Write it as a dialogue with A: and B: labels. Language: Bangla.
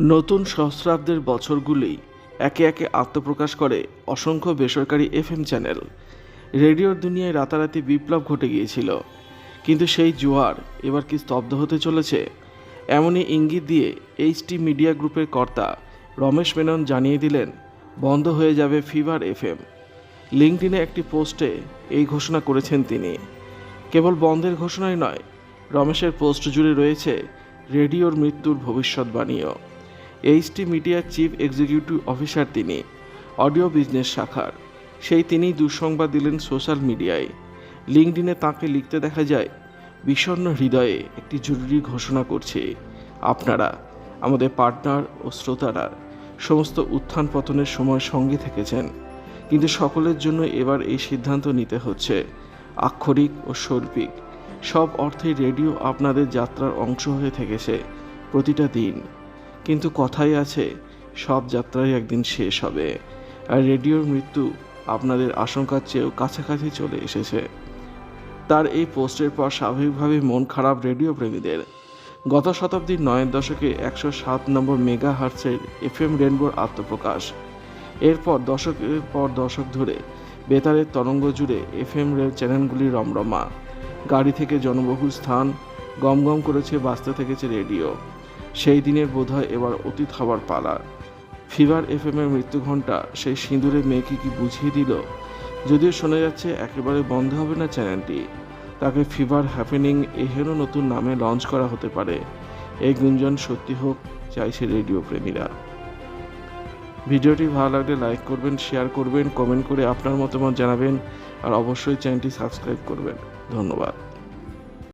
A: নতুন সহস্রাব্দের বছরগুলি একে একে আত্মপ্রকাশ করে অসংখ্য বেসরকারি এফএম চ্যানেল। রেডিওর দুনিয়ায় রাতারাতি বিপ্লব ঘটে গিয়েছিল। কিন্তু সেই জোয়ার এবার কি স্তব্ধ হতে চলেছে? এমনই ইঙ্গিত দিয়ে এইচটি মিডিয়া গ্রুপের কর্তা রমেশ মেনন জানিয়ে দিলেন, বন্ধ হয়ে যাবে ফিভার এফএম। লিঙ্কডিনে একটি পোস্টে এই ঘোষণা করেছেন তিনি। কেবল বন্ধের ঘোষণাই নয়, রমেশের পোস্ট জুড়ে রয়েছে রেডিওর মৃত্যুর ভবিষ্যৎবাণীও। এইচটি মিডিয়ার চিফ এক্সিকিউটিভ অফিসার তিনি। অডিও বিজনেস শাখার। সেই তিনি দুঃসংবাদ দিলেন সোশ্যাল মিডিয়ায়। লিঙ্কডিনে তাকে লিখতে দেখা যায়, বিষণ্ণ হৃদয়ে একটি জরুরি ঘোষণা করছি। আপনারা, আমাদের পার্টনার ও শ্রোতারা, সমস্ত উত্থান পতনের সময় সঙ্গে থেকেছেন। কিন্তু সকলের জন্য এবার এই সিদ্ধান্ত নিতে হচ্ছে। আক্ষরিক ও শৈল্পিক। সব অর্থে রেডিও আপনাদের যাত্রার অংশ হয়ে থেকেছে প্রতিটা দিন। কিন্তু কথাই আছে, সব যাত্রাই একদিন শেষ হবে। আর রেডিওর মৃত্যু আপনাদের আশঙ্কার চেয়েও কাছাকাছি চলে এসেছে। তার এই পোস্টের পর স্বাভাবিকভাবে মন খারাপ রেডিও প্রেমীদের। গত শতাব্দীর নয়ের দশকে একশো সাত নম্বর মেগা হার্টসের এফএম রেনবোর আত্মপ্রকাশ। এরপর দশকের পর দশক ধরে বেতারের তরঙ্গ জুড়ে এফএম রেল চ্যানেলগুলি রমরমা। গাড়ি থেকে জনবহুল স্থান গমগম করেছে, বাঁচতে থেকেছে রেডিও। সেই দিনের বোধহয় এবার অতীত হওয়ার পালা। ফিভার এফএমের মৃত্যু ঘণ্টা সেই সিঁদুরে মেয়েকে কি বুঝিয়ে দিল? যদিও শোনা যাচ্ছে একেবারে বন্ধ হবে না চ্যানেলটি। তাকে ফিভার হ্যাপেনিং এহেরও নতুন নামে লঞ্চ করা হতে পারে। এই গুঞ্জন সত্যি হোক, চাইছে রেডিও প্রেমীরা। ভিডিওটি ভালো লাগলে লাইক করবেন, শেয়ার করবেন, কমেন্ট করে আপনার মতামত জানাবেন, আর অবশ্যই চ্যানেলটি সাবস্ক্রাইব করবেন। ধন্যবাদ।